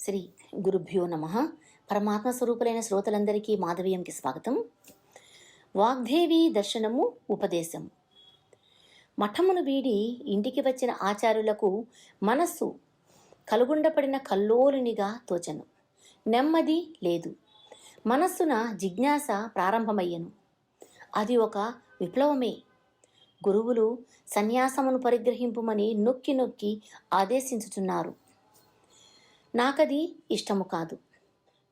శ్రీ గురుభ్యో నమ. పరమాత్మ స్వరూపులైన శ్రోతలందరికీ మాధవీయంకి స్వాగతం. వాగ్దేవి దర్శనము ఉపదేశం. మఠమును వీడి ఇంటికి వచ్చిన ఆచార్యులకు మనస్సు కలుగుండపడిన కల్లోలునిగా తోచను. నెమ్మది లేదు. మనస్సున జిజ్ఞాస ప్రారంభమయ్యను. అది ఒక విప్లవమే. గురువులు సన్యాసమును పరిగ్రహింపుమని నొక్కి నొక్కి ఆదేశించుచున్నారు. నాకది ఇష్టము కాదు.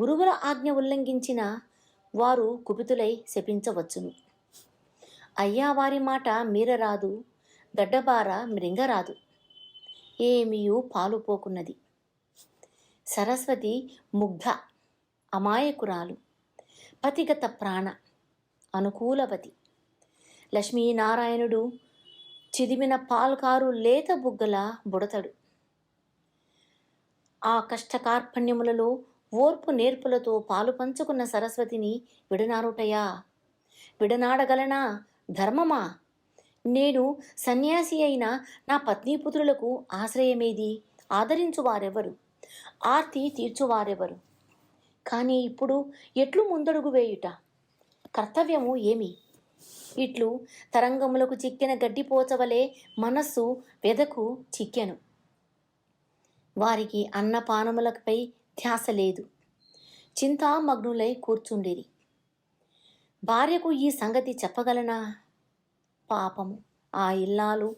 గురువుల ఆజ్ఞ ఉల్లంఘించిన వారు కుపితులై శపించవచ్చును. అయ్యా వారి మాట మీరరాదు గడ్డబార మృంగరాదు. ఏమియు పాలుపోకున్నది. సరస్వతి ముగ్ధ అమాయకురాలు పతిగత ప్రాణ అనుకూలవతి. లక్ష్మీనారాయణుడు చిదిమిన పాల్కారు లేత బుగ్గల బుడతడు. ఆ కష్టకార్పణ్యములలో ఓర్పు నేర్పులతో పాలు పంచుకున్న సరస్వతిని విడనారుటయా విడనాడగలనా? ధర్మమా? నేను సన్యాసి అయిన నా పత్నీపుత్రులకు ఆశ్రయమేది? ఆదరించు వారెవరు? ఆర్తి తీర్చువారెవరు? కానీ ఇప్పుడు ఎట్లు ముందడుగు వేయుట? కర్తవ్యము ఏమి? ఇట్లు తరంగములకు చిక్కిన గడ్డిపోచవలే మనస్సు వెదకు చిక్కెను. వారికి అన్నపానములపై ధ్యాస లేదు. చింతామగ్నులై కూర్చుండిరి. భార్యకు ఈ సంగతి చెప్పగలనా? పాపము. ఆ ఇల్లాలు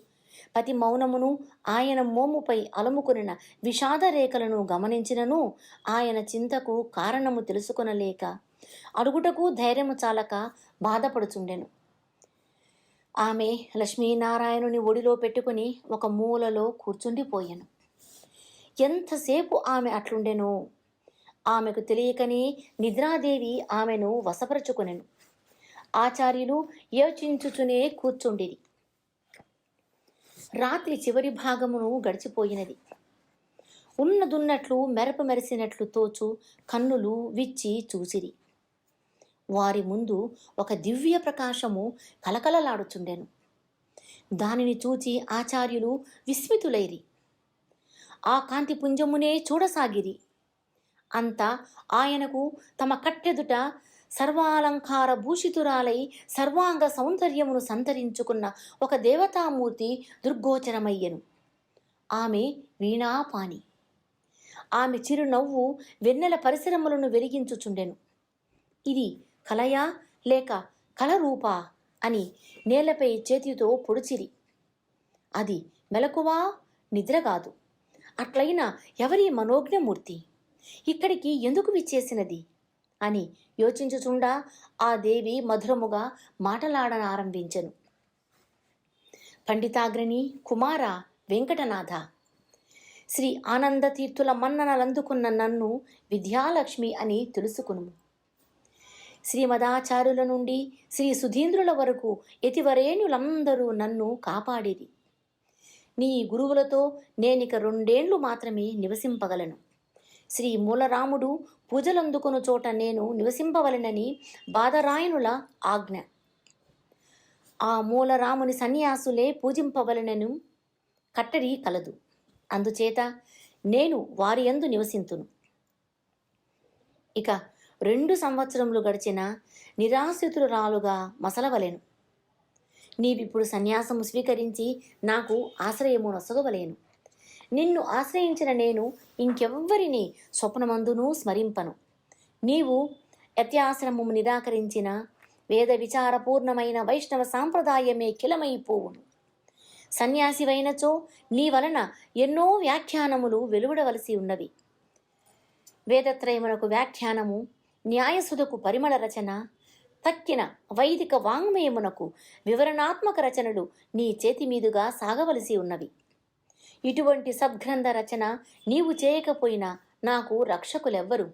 పతి మౌనమును ఆయన మోముపై అలుముకొనిన విషాద రేఖలను గమనించినను ఆయన చింతకు కారణము తెలుసుకొనలేక అడుగుటకు ధైర్యము చాలక బాధపడుచుండెను. ఆమె లక్ష్మీనారాయణుని ఒడిలో పెట్టుకుని ఒక మూలలో కూర్చుండిపోయాను. ఎంతసేపు ఆమె అట్లుండెనో? ఆమెకు తెలియకనే నిద్రాదేవి ఆమెను వశపరుచుకొనెను. ఆచార్యులు యోచించుచునే కూర్చుండిరి. రాత్రి చివరి భాగమును గడిచిపోయినది. ఉన్నదున్నట్లు మెరప మెరిసినట్లు తోచు కన్నులు విచ్చి చూసిరి. వారి ముందు ఒక దివ్య ప్రకాశము కలకలలాడుచుండెను. దానిని చూచి ఆచార్యులు విస్మితులైరి. ఆ కాంతి పుంజమునే చూడసాగిరి. అంతా ఆయనకు తమ కట్టెదుట సర్వాలంకార భూషితురాలై సర్వాంగ సౌందర్యమును సంతరించుకున్న ఒక దేవతామూర్తి దుర్గోచరమయ్యను. ఆమె వీణాపాని ఆమె చిరునవ్వు వెన్నెల పరిశ్రమలను వెలిగించుచుండెను. ఇది కలయా లేక కలరూపా అని నేలపై చేతితో పొడిచిరి. అది మెలకువా నిద్ర కాదు. అట్లయినా ఎవరి మనోజ్ఞమూర్తి? ఇక్కడికి ఎందుకు విచ్చేసినది? అని యోచించుచుండా ఆ దేవి మధురముగా మాటలాడనారంభించెను. పండితాగ్రణి కుమార వెంకటనాథ శ్రీ ఆనందతీర్థుల మన్ననలందుకున్న నన్ను విద్యాలక్ష్మి అని తెలుసుకును. శ్రీమదాచార్యుల నుండి శ్రీ సుధీంద్రుల వరకు ఎతివరేణులందరూ నన్ను కాపాడిరి. నీ గురువులతో నేనిక రెండేండ్లు మాత్రమే నివసింపగలను. శ్రీ మూలరాముడు పూజలందుకున్న చోట నేను నివసింపవలెనని బాధరాయనుల ఆజ్ఞ. ఆ మూలరాముని సన్యాసులే పూజింపవలెనను కట్టడి కలదు. అందుచేత నేను వారి యందు నివసింతును. ఇక రెండు సంవత్సరములు గడిచిన నిరాశ్రితురాలుగా మసలవలెను. నీవిప్పుడు సన్యాసము స్వీకరించి నాకు ఆశ్రయము నొసగవలేను నిన్ను ఆశ్రయించిన నేను ఇంకెవ్వరిని స్వప్నమందును స్మరింపను. నీవు యత్యాశ్రమము నిరాకరించిన వేద విచారపూర్ణమైన వైష్ణవ సాంప్రదాయమే కిలమైపోవును. సన్యాసివైనచో నీ వలన ఎన్నో వ్యాఖ్యానములు వెలువడవలసి ఉన్నవి. వేదత్రయమునకు వ్యాఖ్యానము న్యాయసుధకు పరిమళ రచన తక్కిన వైదిక వాంగ్మయమునకు వివరణాత్మక రచనలు నీ చేతి మీదుగా సాగవలసి ఉన్నవి. ఇటువంటి సద్గ్రంథ రచన నీవు చేయకపోయినా నాకు రక్షకులెవ్వరు.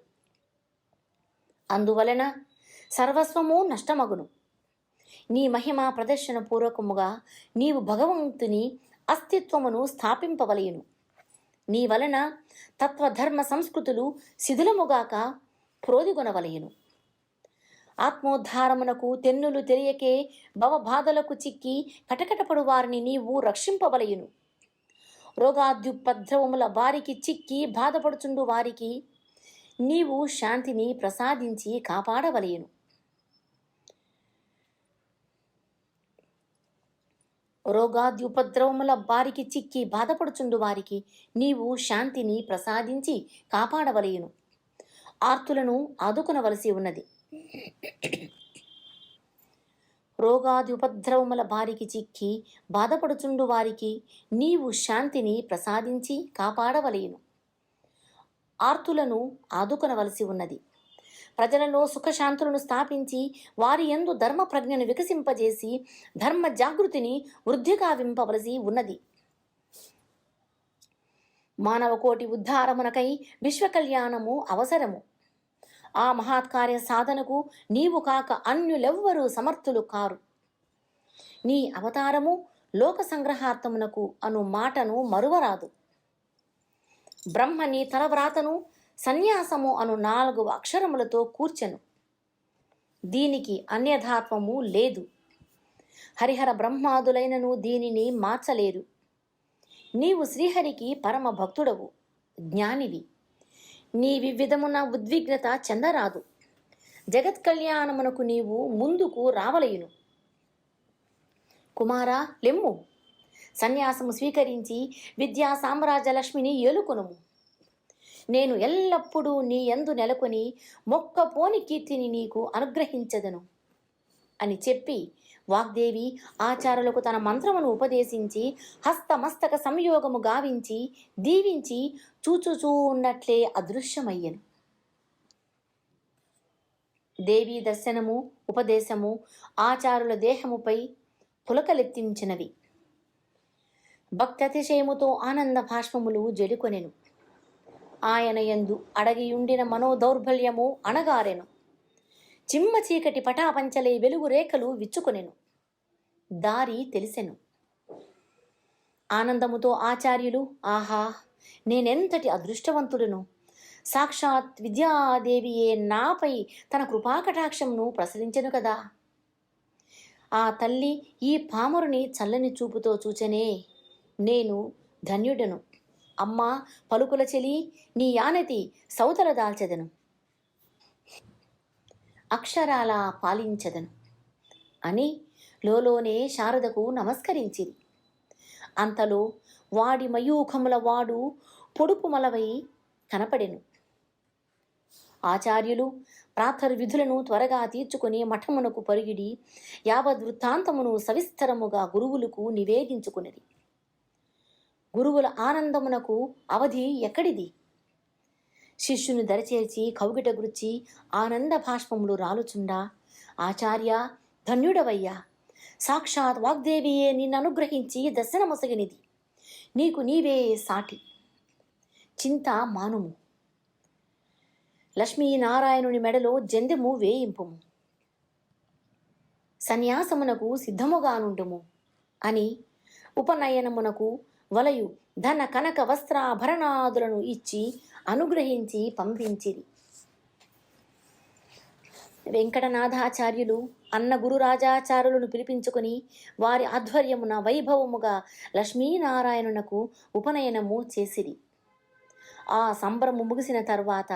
అందువలన సర్వస్వము నష్టమగును. నీ మహిమ ప్రదర్శన పూర్వకముగా నీవు భగవంతుని అస్తిత్వమును స్థాపింపవలయును. నీ వలన తత్వధర్మ సంస్కృతులు శిథిలముగాక ప్రోదిగొనవలయును. ఆత్మోద్ధారమునకు తెన్నులు తెలియకే భవబాధలకు చిక్కి కటకటపడు వారిని నీవు రక్షింపవలయును. రోగాద్యుపద్రవముల వారికి చిక్కి బాధపడుచుండు వారికి నీవు శాంతిని ప్రసాదించి కాపాడవలేను రోగాద్యుపద్రవముల వారికి చిక్కి బాధపడుచుండు వారికి నీవు శాంతిని ప్రసాదించి కాపాడవలేను ఆర్తులను ఆదుకునవలసి ఉన్నది. రోగాది ఉపద్రవముల బారికి చిక్కి బాధపడుచుండు వారికి నీవు శాంతిని ప్రసాదించి కాపాడవలేను. ఆర్తులను ఆదుకొనవలసి ఉన్నది. ప్రజలలో సుఖశాంతులను స్థాపించి వారి యందు ధర్మ ప్రజ్ఞను వికసింపజేసి ధర్మ జాగృతిని వృద్ధిగావింపవలసి ఉన్నది. మానవ కోటి ఉద్ధారమునకై విశ్వ కళ్యాణము అవసరము. ఆ మహాత్కార్య సాధనకు నీవు కాక అన్యులెవ్వరూ సమర్థులు కారు. నీ అవతారము లోక సంగ్రహార్థమునకు అను మాటను మరువరాదు. బ్రహ్మ నీ తలవ్రాతను సన్యాసము అను నాలుగు అక్షరములతో కూర్చెను. దీనికి అన్యధాత్వము లేదు. హరిహర బ్రహ్మాదులైనను దీనిని మార్చలేరు. నీవు శ్రీహరికి పరమ భక్తుడవు జ్ఞానివి. నీ వివిధమున ఉద్విగ్నత చెందరాదు. జగత్ కళ్యాణమునకు నీవు ముందుకు రావలయును. కుమారా లెమ్ము. సన్యాసము స్వీకరించి విద్యా సామ్రాజ్య లక్ష్మిని ఏలుకొనుము. నేను ఎల్లప్పుడూ నీ ఎందు నెలకొని మొక్కపోని కీర్తిని నీకు అనుగ్రహించదను అని చెప్పి వాగ్దేవి ఆచారులకు తన మంత్రమును ఉపదేశించి హస్తమస్తక సంయోగము గావించి దీవించి చూచుచూ ఉన్నట్లే అదృశ్యమయ్యను. దేవీ దర్శనము ఉపదేశము ఆచారుల దేహముపై పులకలెత్తించినవి. భక్తతిశయముతో ఆనంద భాష్మములు జడుకొనెను. ఆయన యందు అడగియుండిన మనోదౌర్బల్యము అణగారెను. చిమ్మ చీకటి పటాపంచలే వెలుగు రేఖలు విచ్చుకొనెను. దారి తెలిసెను. ఆనందముతో ఆచార్యులు ఆహా నేనెంతటి అదృష్టవంతుడును? సాక్షాత్ విద్యాదేవియే నాపై తన కృపాకటాక్షంను ప్రసరించెను కదా? ఆ తల్లి ఈ పామరుని చల్లని చూపుతో చూచనే నేను ధన్యుడను. అమ్మా పలుకుల చెలి నీ యానతి సౌతల దాల్చెదను. అక్షరాల పాలించదను. అని లోలోనే శారదకు నమస్కరించింది. అంతలో వాడి మయూఖముల వాడు పొడుపు మలవై కనపడెను. ఆచార్యులు ప్రాతర్ విధులను త్వరగా తీర్చుకుని మఠమునకు పరుగిడి యావద్ వృత్తాంతమును సవిస్తరముగా గురువులకు నివేదించుకున్నది. గురువుల ఆనందమునకు అవధి ఎక్కడిది? శిష్యుని దరిచేర్చి కౌగిట గుర్చి ఆనంద భాష్పములు రాలుచుండా. ఆచార్య ధన్యుడవయ్యా! సాక్షాత్ వాగ్దేవియే నిన్ను అనుగ్రహించి దర్శనమొసగినిది. నీకు నీవే సాటి. చింత మానుము. లక్ష్మీనారాయణుని మెడలో జందెము వేయింపుము. సన్యాసమునకు సిద్ధముగానుండుము అని ఉపనయనమునకు వలయు ధన కనక వస్త్రాభరణాదులను ఇచ్చి అనుగ్రహించి పంపించిరి. వెంకటనాథాచార్యులు అన్న గురురాజాచారులను పిలిపించుకొని వారి ఆధ్వర్యమున వైభవముగా లక్ష్మీనారాయణునకు ఉపనయనము చేసిరి. ఆ సంబరము ముగిసిన తర్వాత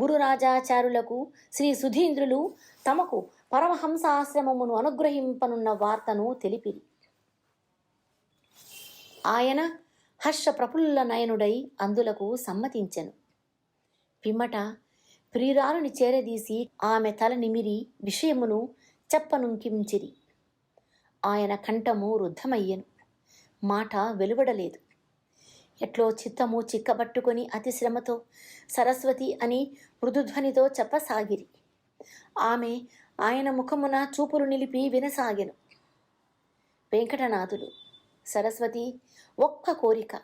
గురురాజాచారులకు శ్రీ సుధీంద్రులు తమకు పరమహంసాశ్రమమును అనుగ్రహింపనున్న వార్తను తెలిపిరి. ఆయన హర్ష ప్రఫుల్ల నయనుడై అందులకు సమ్మతించెను. పిమ్మట ప్రియురాలుని చేరదీసి ఆమె తల నిమిరి విషయమును చెప్పనుంకించిరి. ఆయన కంఠము రుద్ధమయ్యెను. మాట వెలువడలేదు. ఎట్లో చిత్తము చిక్కబట్టుకొని అతి శ్రమతో సరస్వతి అని మృదుధ్వనితో చెప్పసాగిరి. ఆమె ఆయన ముఖమున చూపులు నిలిపి వినసాగెను. వెంకటనాథుడు సరస్వతి ఒక్క కోరిక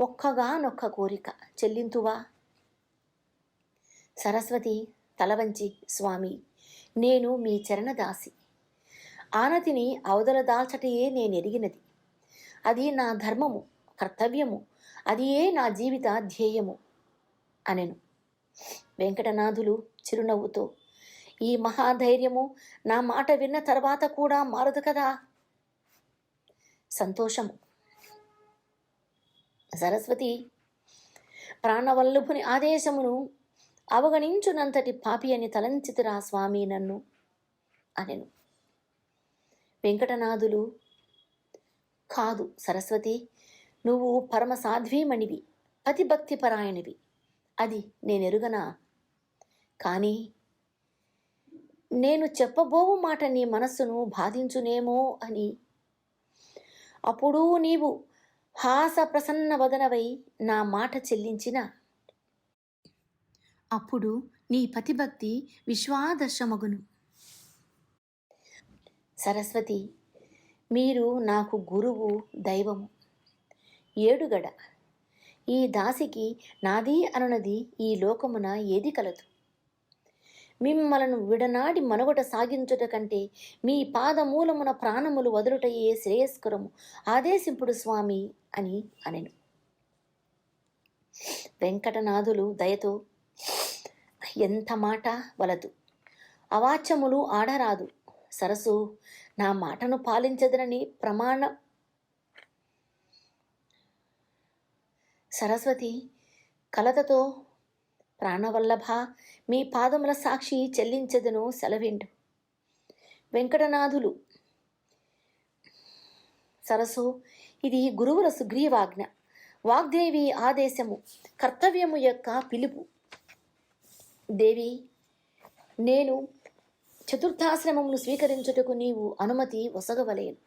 ఒక్కగానొక్క కోరిక చెల్లింతువా సరస్వతి తలవంచి స్వామి నేను మీ చరణదాసి. ఆనతిని అవదల దాల్చటయే నేనెరిగినది. అది నా ధర్మము కర్తవ్యము. అది ఏ నా జీవిత ధ్యేయము అనెను. వెంకటనాథులు చిరునవ్వుతో ఈ మహాధైర్యము నా మాట విన్న తర్వాత కూడా మారదు కదా? సంతోషము. సరస్వతి ప్రాణవల్లభుని ఆదేశమును అవగణించునంతటి పాపి అని తలంచితిరా స్వామి నన్ను అనెను. వెంకటనాథులు కాదు సరస్వతి నువ్వు పరమ సాధ్వీమణివి అతిభక్తి పరాయణివి అది నేనెరుగనా? కానీ నేను చెప్పబోవు మాట నీ మనస్సును బాధించునేమో అని అప్పుడు నీవు హాస ప్రసన్న వదనవై నా మాట చెల్లించిన? అప్పుడు నీ పతిభక్తి విశ్వాదర్శమగును సరస్వతి మీరు నాకు గురువు దైవము. ఏడుగడ ఈ దాసికి నాది అనునది ఈ లోకమున ఏది కలదు? మిమ్మలను విడనాడి మనుగడ సాగించుట కంటే మీ పాదమూలమున ప్రాణములు వదులుటయే శ్రేయస్కరము. ఆదేశింపుడు స్వామి అని అనెను. వెంకటనాథులు దయతో ఎంత మాట వలదు? అవాచ్యములు ఆడరాదు. సరసు నా మాటను పాలించదనని ప్రమాణ సరస్వతి కలతతో ప్రాణవల్లభ మీ పాదముల సాక్షి చెల్లించదను సెలవిండు. వెంకటనాథులు సరసు ఇది గురువుల సుగ్రీవాజ్ఞ వాగ్దేవి ఆదేశము కర్తవ్యము యొక్క పిలుపు. దేవి నేను చతుర్థాశ్రమమును స్వీకరించుటకు నీవు అనుమతి వసగవలేను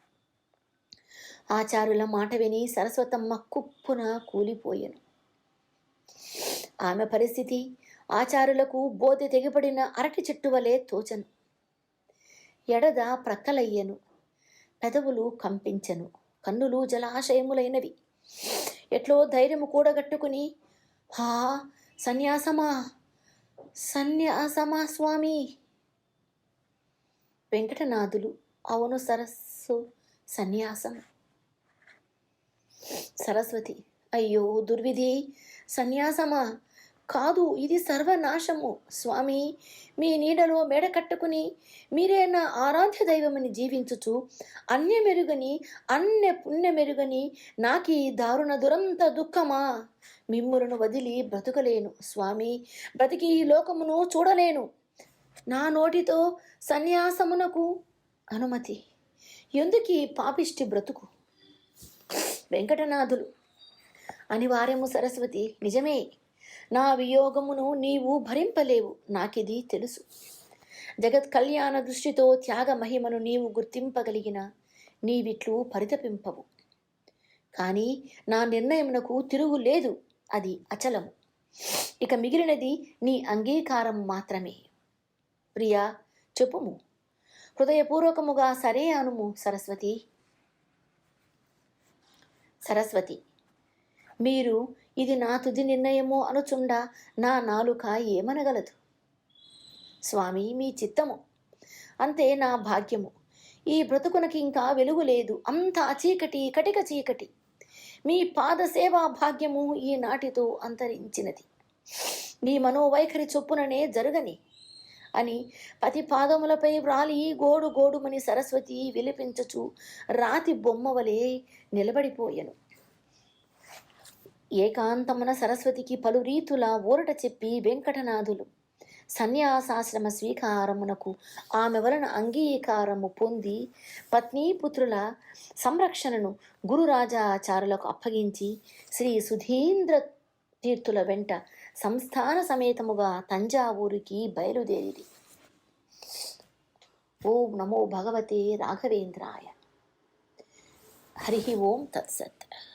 ఆచారుల మాట విని సరస్వతమ్మ కుప్పున కూలిపోయాను. ఆమె పరిస్థితి. ఆచారులకు బోధి తెగిపడిన అరటి చెట్టు వలె తోచను. ఎడద ప్రక్కలయ్యను. పెదవులు కంపించెను. కన్నులు జలాశయములైనవి. ఎట్లో ధైర్యము కూడగట్టుకుని హా సన్యాసమా సన్యాసమా స్వామి! వెంకటనాథులు అవును సరస్సు సన్యాసం. సరస్వతి అయ్యో దుర్విధి సన్యాసమా! కాదు ఇది సర్వనాశము. స్వామి మీ నీడలో మేడ కట్టుకుని మీరే నా ఆరాధ్య దైవమని జీవించుచు అన్యమెరుగని అన్య పుణ్యమెరుగని నాకీ దారుణ దురంత దుఃఖమా? మిమ్ములను వదిలి బ్రతుకలేను. స్వామి బ్రతికి ఈ లోకమును చూడలేను. నా నోటితో సన్యాసమునకు అనుమతి. ఎందుకీ పాపిష్టి బ్రతుకు? వెంకటనాథులు. అనివార్యము సరస్వతి నిజమే. నా వియోగమును నీవు భరింపలేవు. నాకిది తెలుసు. జగత్ కళ్యాణ దృష్టితో త్యాగ మహిమను నీవు గుర్తింపగలిగిన నీవిట్లు పరితపింపవు. కానీ నా నిర్ణయమునకు తిరుగు లేదు. అది అచలము. ఇక మిగిలినది నీ అంగీకారం మాత్రమే. ప్రియా చెప్పుము. హృదయపూర్వకముగా సరే అనుము సరస్వతి. సరస్వతి మీరు ఇది నా తుది నిర్ణయము అనుచుండా నా నాలుక ఏమనగలదు? స్వామి మీ చిత్తము. అంతే నా భాగ్యము. ఈ బ్రతుకునకి ఇంకా వెలుగు లేదు. అంతా చీకటి కటిక చీకటి. మీ పాద సేవా భాగ్యము ఈ నాటితో అంతరించినది. మీ మనోవైఖరి చొప్పుననే జరగని అని పతి పాదములపై వ్రాలి గోడు గోడుమని సరస్వతి విలిపించచు రాతి బొమ్మవలే నిలబడిపోయెను. ఏకాంతమున సరస్వతికి పలు రీతుల ఊరట చెప్పి వెంకటనాథులు సన్యాసాశ్రమ స్వీకారమునకు ఆమె వలన అంగీకారము పొంది పత్నీపుత్రుల సంరక్షణను గురురాజాచారులకు అప్పగించి శ్రీ సుధీంద్ర తీర్థుల వెంట సంస్థాన సమేతముగా తంజావూరికి బయలుదేరిరి. ఓం నమో భగవతే రాఘవేంద్రాయ. హరి ఓం తత్సత్.